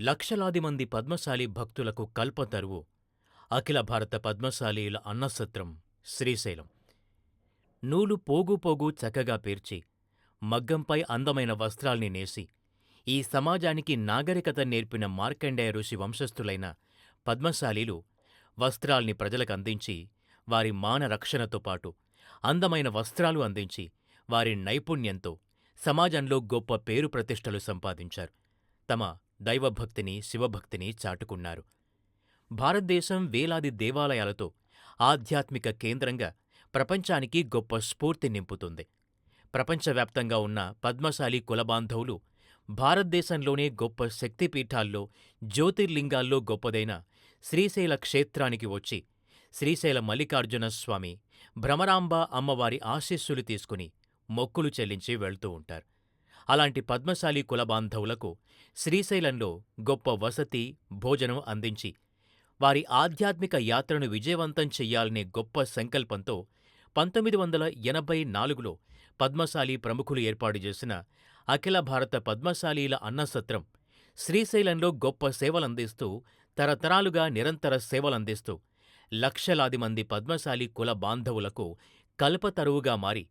లక్షలాది మంది పద్మశాలి భక్తులకు కల్పతరువు. అఖిల భారత పద్మశాలీల అన్నసత్రం శ్రీశైలం. నూలు పోగు పోగు చక్కగా పేర్చి మగ్గంపై అందమైన వస్త్రాల్ని నేసి ఈ సమాజానికి నాగరికత నేర్పిన మార్కండేయ ఋషి వంశస్థులైన పద్మశాలీలు వస్త్రాల్ని ప్రజలకందించి వారి మాన రక్షణతో పాటు అందమైన వస్త్రాలు అందించి వారి నైపుణ్యంతో సమాజంలో గొప్ప పేరు ప్రతిష్టలు సంపాదించారు. తమ దైవభక్తిని శివభక్తిని చాటుకున్నారు. భారతదేశం వేలాది దేవాలయాలతో ఆధ్యాత్మిక కేంద్రంగా ప్రపంచానికి గొప్ప స్ఫూర్తి నింపుతుంది. ప్రపంచవ్యాప్తంగా ఉన్న పద్మశాలి కులబాంధవులు భారతదేశంలోనే గొప్ప శక్తిపీఠాల్లో జ్యోతిర్లింగాల్లో గొప్పదైన శ్రీశైల క్షేత్రానికి వచ్చి శ్రీశైల మల్లికార్జున స్వామి భ్రమరాంబ అమ్మవారి ఆశీస్సులు తీసుకుని మొక్కులు చెల్లించి వెళ్తూ ఉంటారు. అలాంటి పద్మశాలి కులబాంధవులకు శ్రీశైలంలో గొప్ప వసతి భోజనం అందించి వారి ఆధ్యాత్మిక యాత్రను విజయవంతం చెయ్యాలనే గొప్ప సంకల్పంతో పంతొమ్మిది వందల ఎనభై నాలుగులో పద్మశాలి ప్రముఖులు ఏర్పాటు చేసిన అఖిల భారత పద్మశాలీల అన్నసత్రం శ్రీశైలంలో గొప్ప సేవలందిస్తూ తరతరాలుగా నిరంతర సేవలందిస్తూ లక్షలాది మంది పద్మశాలి కుల బాంధవులకు కల్పతరువుగా మారి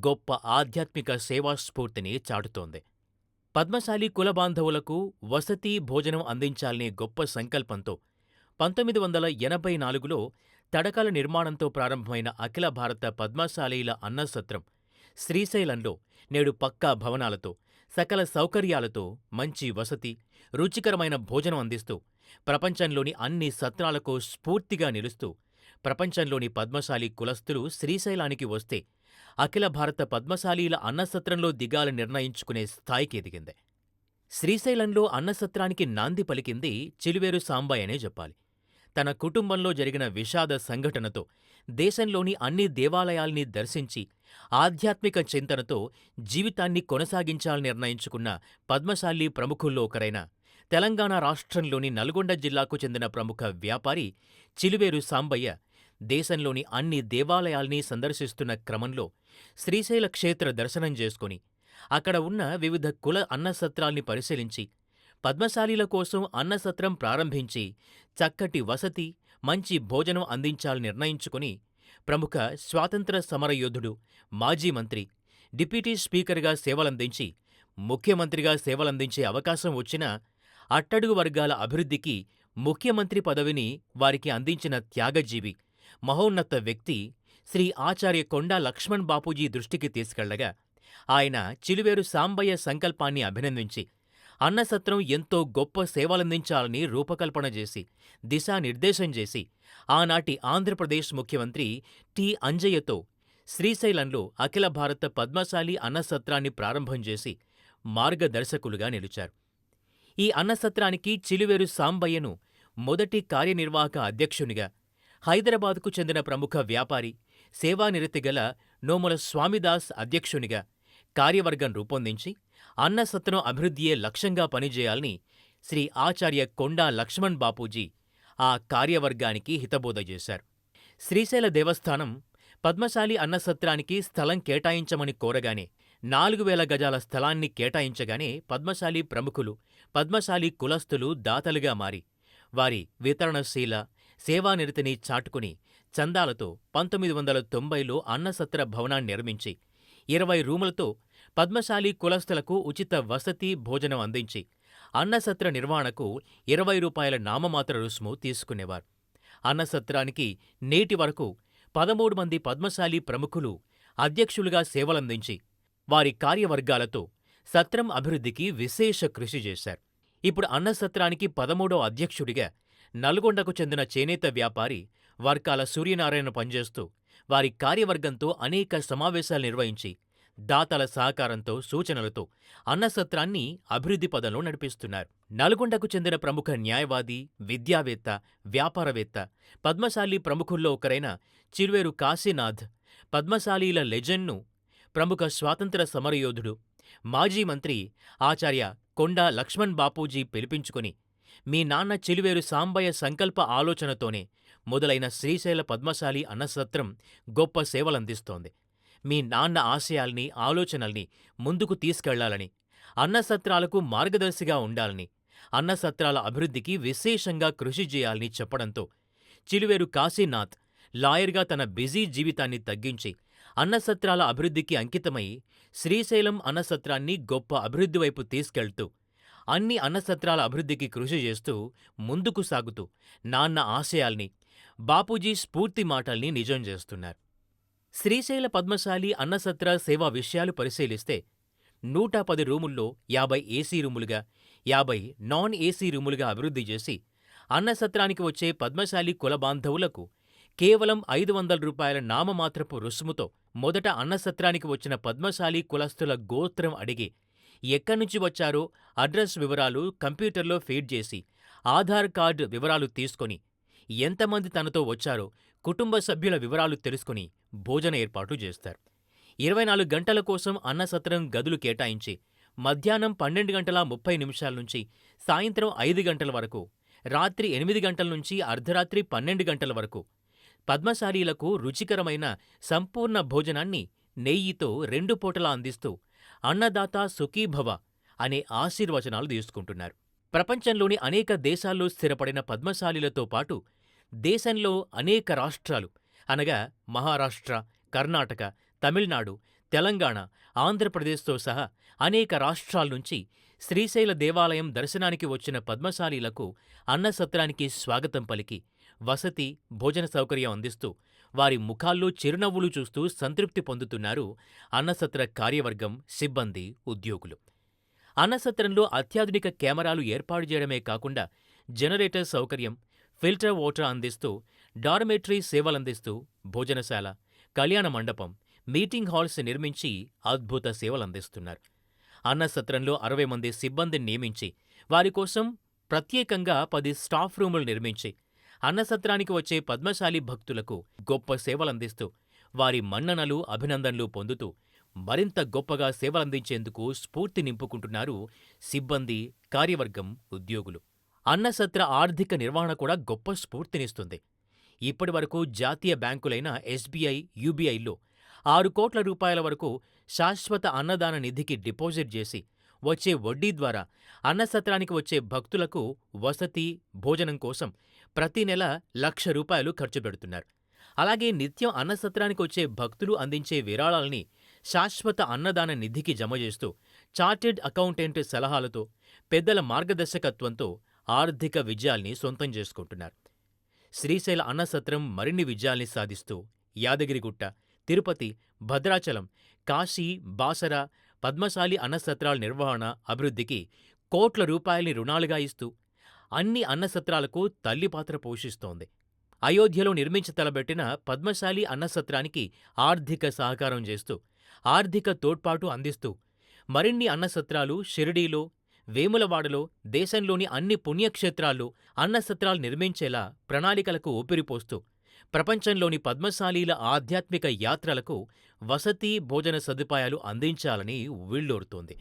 గొప్ప ఆధ్యాత్మిక సేవాస్ఫూర్తిని చాటుతోంది. పద్మశాలి కుల బాంధవులకు వసతి భోజనం అందించాలనే గొప్ప సంకల్పంతో పంతొమ్మిది వందల ఎనభై నాలుగులో తడకల నిర్మాణంతో ప్రారంభమైన అఖిల భారత పద్మశాలీల అన్నసత్రం శ్రీశైలంలో నేడు పక్కా భవనాలతో సకల సౌకర్యాలతో మంచి వసతి రుచికరమైన భోజనం అందిస్తూ ప్రపంచంలోని అన్ని సత్రాలకు స్ఫూర్తిగా నిలుస్తూ ప్రపంచంలోని పద్మశాలి కులస్తులు శ్రీశైలానికి వస్తే అఖిల భారత పద్మశాలీల అన్నసత్రంలో దిగాలని నిర్ణయించుకునే స్థాయికి ఎదిగింది. శ్రీశైలంలో అన్నసత్రానికి నాంది పలికింది చిలువేరు సాంబయ్యనే చెప్పాలి. తన కుటుంబంలో జరిగిన విషాద సంఘటనతో దేశంలోని అన్ని దేవాలయాల్ని దర్శించి ఆధ్యాత్మిక చింతనతో జీవితాన్ని కొనసాగించాలని నిర్ణయించుకున్న పద్మశాలి ప్రముఖుల్లో ఒకరైన తెలంగాణ రాష్ట్రంలోని నల్గొండ జిల్లాకు చెందిన ప్రముఖ వ్యాపారి చిలువేరు సాంబయ్య దేశంలోని అన్ని దేవాలయాల్ని సందర్శిస్తున్న క్రమంలో శ్రీశైల క్షేత్ర దర్శనం చేసుకుని అక్కడ ఉన్న వివిధ కుల అన్నసత్రాల్ని పరిశీలించి పద్మశాలీల కోసం అన్నసత్రం ప్రారంభించి చక్కటి వసతి మంచి భోజనం అందించాలని నిర్ణయించుకుని ప్రముఖ స్వాతంత్ర సమరయోధుడు మాజీ మంత్రి డిప్యూటీ స్పీకర్గా సేవలందించి ముఖ్యమంత్రిగా సేవలందించే అవకాశం వచ్చినా అట్టడుగు వర్గాల అభివృద్ధికి ముఖ్యమంత్రి పదవిని వారికి అందించిన త్యాగజీవి మహోన్నత వ్యక్తి శ్రీ ఆచార్య కొండా లక్ష్మణ్ బాపూజీ దృష్టికి తీసుకెళ్ళగా ఆయన చిలువేరు సాంబయ్య సంకల్పాన్ని అభినందించి అన్నసత్రం ఎంతో గొప్ప సేవలందించాలని రూపకల్పన చేసి దిశానిర్దేశం చేసి ఆనాటి ఆంధ్రప్రదేశ్ ముఖ్యమంత్రి టి. అంజయ్యతో శ్రీశైలంలో అఖిల భారత పద్మశాలి అన్నసత్రాన్ని ప్రారంభం చేసి మార్గదర్శకులుగా నిలిచారు. ఈ అన్నసత్రానికి చిలువేరు సాంబయ్యను మొదటి కార్యనిర్వాహక అధ్యక్షునిగా హైదరాబాద్కు చెందిన ప్రముఖ వ్యాపారి సేవానిరతిగల నోముల స్వామిదాస్ అధ్యక్షునిగా కార్యవర్గం రూపొందించి అన్నసత్రం అభివృద్ధియే లక్ష్యంగా పనిచేయాలని శ్రీ ఆచార్య కొండా లక్ష్మణ్ బాపూజీ ఆ కార్యవర్గానికి హితబోధ చేశారు. శ్రీశైల దేవస్థానం పద్మశాలి అన్నసత్రానికి స్థలం కేటాయించమని కోరగానే నాలుగు వేల గజాల స్థలాన్ని కేటాయించగానే పద్మశాలి ప్రముఖులు పద్మశాలి కులస్తులు దాతలుగా మారి వారి వితరణశీల సేవానిరతిని చాటుకుని చందాలతో పంతొమ్మిది వందల తొంభైలో అన్నసత్ర భవనాన్ని నిర్మించి ఇరవై రూములతో పద్మశాలి కులస్తులకు ఉచిత వసతి భోజనం అందించి అన్నసత్ర నిర్వహణకు ఇరవై రూపాయల నామమాత్ర రుసుము తీసుకునేవారు. అన్నసత్రానికి నేటి వరకు పదమూడు మంది పద్మశాలి ప్రముఖులు అధ్యక్షులుగా సేవలందించి వారి కార్యవర్గాలతో సత్రం అభివృద్ధికి విశేష కృషి చేశారు. ఇప్పుడు అన్నసత్రానికి పదమూడో అధ్యక్షుడిగా నల్గొండకు చెందిన చేనేత వ్యాపారి వర్కాల సూర్యనారాయణ పనిచేస్తూ వారి కార్యవర్గంతో అనేక సమావేశాలు నిర్వహించి దాతల సహకారంతో సూచనలతో అన్నసత్రాన్ని అభివృద్ధి పదంలో నడిపిస్తున్నారు. నల్గొండకు చెందిన ప్రముఖ న్యాయవాది విద్యావేత్త వ్యాపారవేత్త పద్మశాలి ప్రముఖుల్లో ఒకరైన చిరువేరు కాశీనాథ్ పద్మశాలీల లెజెండ్ను ప్రముఖ స్వాతంత్ర సమరయోధుడు మాజీ మంత్రి ఆచార్య కొండా లక్ష్మణ్ బాపూజీ పిలిపించుకుని మీ నాన్న చిలువేరు సాంబయ్య సంకల్ప ఆలోచనతోనే మొదలైన శ్రీశైల పద్మశాలి అన్నసత్రం గొప్ప సేవలందిస్తోంది. మీ నాన్న ఆశయాల్ని ఆలోచనల్ని ముందుకు తీసుకెళ్ళాలని అన్నసత్రాలకు మార్గదర్శిగా ఉండాలని అన్నసత్రాల అభివృద్ధికి విశేషంగా కృషి చేయాలని చెప్పడంతో చిలువేరు కాశీనాథ్ లాయర్గా తన బిజీ జీవితాన్ని తగ్గించి అన్నసత్రాల అభివృద్ధికి అంకితమై శ్రీశైలం అన్నసత్రాన్ని గొప్ప అభివృద్ధి వైపు తీసుకెళ్తూ అన్ని అన్నసత్రాల అభివృద్ధికి కృషి చేస్తూ ముందుకు సాగుతూ నాన్న ఆశయాల్ని బాపూజీ స్ఫూర్తి మాటల్ని నిజం చేస్తున్నారు. శ్రీశైల పద్మశాలి అన్నసత్ర సేవా విషయాలు పరిశీలిస్తే నూట పది రూముల్లో యాభై ఏసీ రూములుగా యాభై నాన్ ఏసీ రూములుగా అభివృద్ధి చేసి అన్నసత్రానికి వచ్చే పద్మశాలి కుల బాంధవులకు కేవలం ఐదు వందల రూపాయల నామమాత్రపు రుసుముతో మొదట అన్నసత్రానికి వచ్చిన పద్మశాలి కులస్తుల గోత్రం అడిగి ఎక్కడ్నుంచి వచ్చారో అడ్రస్ వివరాలు కంప్యూటర్లో ఫీడ్ చేసి ఆధార్ కార్డు వివరాలు తీసుకొని ఎంతమంది తనతో వచ్చారో కుటుంబ సభ్యుల వివరాలు తెలుసుకుని భోజన ఏర్పాటు చేస్తారు. ఇరవై నాలుగు గంటల కోసం అన్నసత్రం గదులు కేటాయించి మధ్యాహ్నం పన్నెండు గంటల ముప్పై నిమిషాల నుంచి సాయంత్రం ఐదు గంటల వరకు రాత్రి ఎనిమిది గంటల నుంచి అర్ధరాత్రి పన్నెండు గంటల వరకు పద్మశాలీలకు రుచికరమైన సంపూర్ణ భోజనాన్ని నెయ్యితో రెండు పూటలా అందిస్తూ అన్నదాత సుఖీభవ అనే ఆశీర్వచనాలు తీసుకుంటున్నారు. ప్రపంచంలోని అనేక దేశాల్లో స్థిరపడిన పద్మశాలీలతో పాటు దేశంలో అనేక రాష్ట్రాలు అనగా మహారాష్ట్ర కర్ణాటక తమిళనాడు తెలంగాణ ఆంధ్రప్రదేశ్తో సహా అనేక రాష్ట్రాల నుంచి శ్రీశైల దేవాలయం దర్శనానికి వచ్చిన పద్మశాలీలకు అన్నసత్రానికి స్వాగతం పలికి వసతి భోజన సౌకర్యం అందిస్తూ వారి ముఖాల్లో చిరునవ్వులు చూస్తూ సంతృప్తి పొందుతున్నారు అన్నసత్ర కార్యవర్గం సిబ్బంది ఉద్యోగులు. అన్నసత్రంలో అత్యాధునిక కెమెరాలు ఏర్పాటు చేయడమే కాకుండా జనరేటర్ సౌకర్యం ఫిల్టర్ వాటర్ అందిస్తూ డార్మెటరీ సేవలందిస్తూ భోజనశాల కళ్యాణ మండపం మీటింగ్ హాల్స్ నిర్మించి అద్భుత సేవలందిస్తున్నారు. అన్నసత్రంలో అరవై మంది సిబ్బందిని నియమించి వారి కోసం ప్రత్యేకంగా పది స్టాఫ్ రూములు నిర్మించి అన్నసత్రానికి వచ్చే పద్మశాలి భక్తులకు గొప్ప సేవలందిస్తూ వారి మన్ననలు అభినందనలు పొందుతూ మరింత గొప్పగా సేవలందించేందుకు స్ఫూర్తి నింపుకుంటున్నారు సిబ్బంది కార్యవర్గం ఉద్యోగులు. అన్నసత్ర ఆర్థిక నిర్వహణ కూడా గొప్ప స్ఫూర్తినిస్తుంది. ఇప్పటివరకు జాతీయ బ్యాంకులైన ఎస్బీఐ యూబీఐల్లో ఆరు కోట్ల రూపాయల వరకు శాశ్వత అన్నదాన నిధికి డిపాజిట్ చేసి వచ్చే వడ్డీ ద్వారా అన్నసత్రానికి వచ్చే భక్తులకు వసతి భోజనం కోసం ప్రతి నెల లక్ష రూపాయలు ఖర్చు పెడుతున్నారు. అలాగే నిత్యం అన్నసత్రానికి వచ్చే భక్తులు అందించే విరాళాల్ని శాశ్వత అన్నదాన నిధికి జమ చేస్తూ చార్టెడ్ అకౌంటెంట్ సలహాలతో పెద్దల మార్గదర్శకత్వంతో ఆర్థిక విజయాల్ని సొంతం చేసుకుంటున్నారు. శ్రీశైల అన్నసత్రం మరిన్ని విజయాల్ని సాధిస్తూ యాదగిరిగుట్ట తిరుపతి భద్రాచలం కాశీ బాసర పద్మశాలి అన్నసత్రాల నిర్వహణ అభివృద్ధికి కోట్ల రూపాయల్ని రుణాలుగా ఇస్తూ అన్ని అన్నసత్రాలకు తల్లి పాత్ర పోషిస్తోంది. అయోధ్యలో నిర్మించతలబెట్టిన పద్మశాలి అన్నసత్రానికి ఆర్థిక సహకారం చేస్తూ ఆర్థిక తోడ్పాటు అందిస్తూ మరిన్ని అన్నసత్రాలు షిరిడీలో వేములవాడలో దేశంలోని అన్ని పుణ్యక్షేత్రాల్లో అన్నసత్రాలు నిర్మించేలా ప్రణాళికలకు ఊపిరిపోస్తూ ప్రపంచంలోని పద్మశాలీల ఆధ్యాత్మిక యాత్రలకు వసతి భోజన సదుపాయాలు అందించాలని ఉవ్విళ్ళూరుతోంది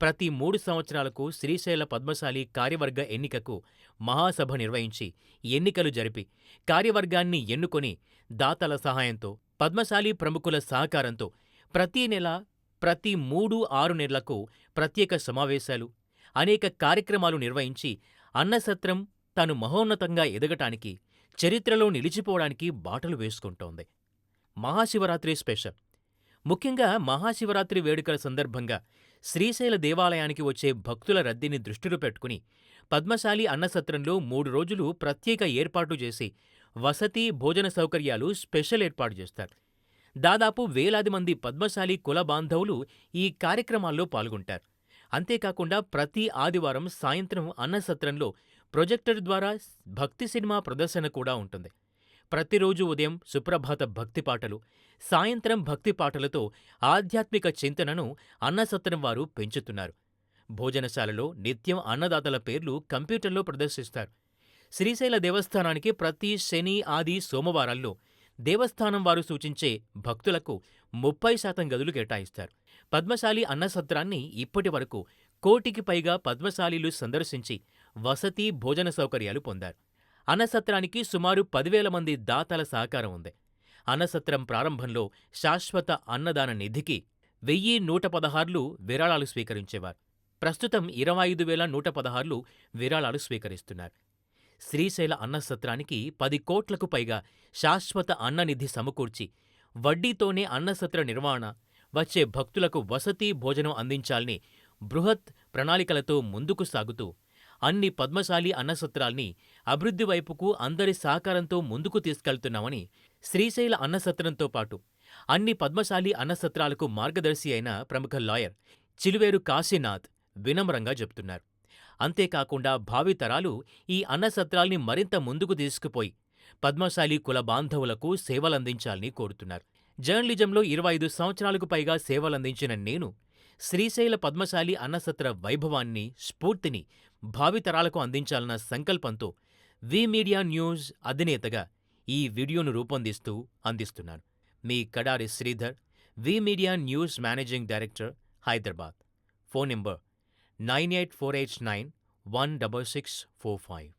ప్రతి మూడు సంవత్సరాలకు శ్రీశైల పద్మశాలి కార్యవర్గ ఎన్నికకు మహాసభ నిర్వహించి ఎన్నికలు జరిపి కార్యవర్గాన్ని ఎన్నుకొని దాతల సహాయంతో పద్మశాలి ప్రముఖుల సహకారంతో ప్రతి నెల ప్రతి మూడు ఆరు నెలలకు ప్రత్యేక సమావేశాలు అనేక కార్యక్రమాలు నిర్వహించి అన్నసత్రం తాను మహోన్నతంగా ఎదగటానికి చరిత్రలో నిలిచిపోవడానికి బాటలు వేసుకుంటోంది. మహాశివరాత్రి స్పెషల్. ముఖ్యంగా మహాశివరాత్రి వేడుకల సందర్భంగా శ్రీశైల దేవాలయానికి వచ్చే భక్తుల రద్దీని దృష్టిలో పెట్టుకుని పద్మశాలి అన్నసత్రంలో మూడు రోజులు ప్రత్యేక ఏర్పాటు చేసి వసతి భోజన సౌకర్యాలు స్పెషల్ ఏర్పాటు చేస్తారు. దాదాపు వేలాది మంది పద్మశాలి కుల బాంధవులు ఈ కార్యక్రమాల్లో పాల్గొంటారు. అంతేకాకుండా ప్రతి ఆదివారం సాయంత్రం అన్నసత్రంలో ప్రొజెక్టర్ ద్వారా భక్తి సినిమా ప్రదర్శన కూడా ఉంటుంది. ప్రతిరోజు ఉదయం సుప్రభాత భక్తి పాటలు సాయంత్రం భక్తి పాటలతో ఆధ్యాత్మిక చింతనను అన్నసత్రం వారు పెంచుతున్నారు. భోజనశాలలో నిత్యం అన్నదాతల పేర్లు కంప్యూటర్లో ప్రదర్శిస్తారు. శ్రీశైల దేవస్థానానికి ప్రతి శని ఆది సోమవారాల్లో దేవస్థానం వారు సూచించే భక్తులకు ముప్పై శాతం గదులు కేటాయిస్తారు. పద్మశాలి అన్నసత్రాన్ని ఇప్పటి వరకు కోటికి పైగా పద్మశాలీలు సందర్శించి వసతి భోజన సౌకర్యాలు పొందారు. అన్నసత్రానికి సుమారు పదివేల మంది దాతల సహకారం ఉంది. అన్నసత్రం ప్రారంభంలో శాశ్వత అన్నదాన నిధికి వెయ్యి నూట పదహార్లు విరాళాలు స్వీకరించేవారు. ప్రస్తుతం ఇరవై ఐదు వేల నూట పదహార్లు విరాళాలు స్వీకరిస్తున్నారు. శ్రీశైల అన్నసత్రానికి పది కోట్లకు పైగా శాశ్వత అన్ననిధి సమకూర్చి వడ్డీతోనే అన్నసత్ర నిర్వహణ వచ్చే భక్తులకు వసతి భోజనం అందించాలని బృహత్ ప్రణాళికలతో ముందుకు సాగుతూ అన్ని పద్మశాలి అన్నసత్రాల్ని అభివృద్ధి వైపుకు అందరి సహకారంతో ముందుకు తీసుకెళ్తున్నామని శ్రీశైల అన్నసత్రంతో పాటు అన్ని పద్మశాలి అన్నసత్రాలకు మార్గదర్శి అయిన ప్రముఖ లాయర్ చిలువేరు కాశీనాథ్ వినమ్రంగా చెబుతున్నారు. అంతేకాకుండా భావితరాలు ఈ అన్నసత్రాల్ని మరింత ముందుకు తీసుకుపోయి పద్మశాలి కుల బాంధవులకు సేవలందించాలని కోరుతున్నారు. జర్నలిజంలో ఇరవై ఐదు సంవత్సరాలకు పైగా సేవలందించిన నేను శ్రీశైల పద్మశాలి అన్నసత్ర వైభవాన్ని స్ఫూర్తిని భావితరాలకు అందించాలన్న సంకల్పంతో వి మీడియా న్యూస్ అధినేతగా ఈ వీడియోను రూపొందిస్తూ అందిస్తున్నాను. మీ Kadari Sridhar V media news managing director Hyderabad. Phone number nine eight four eight nine one double six four five.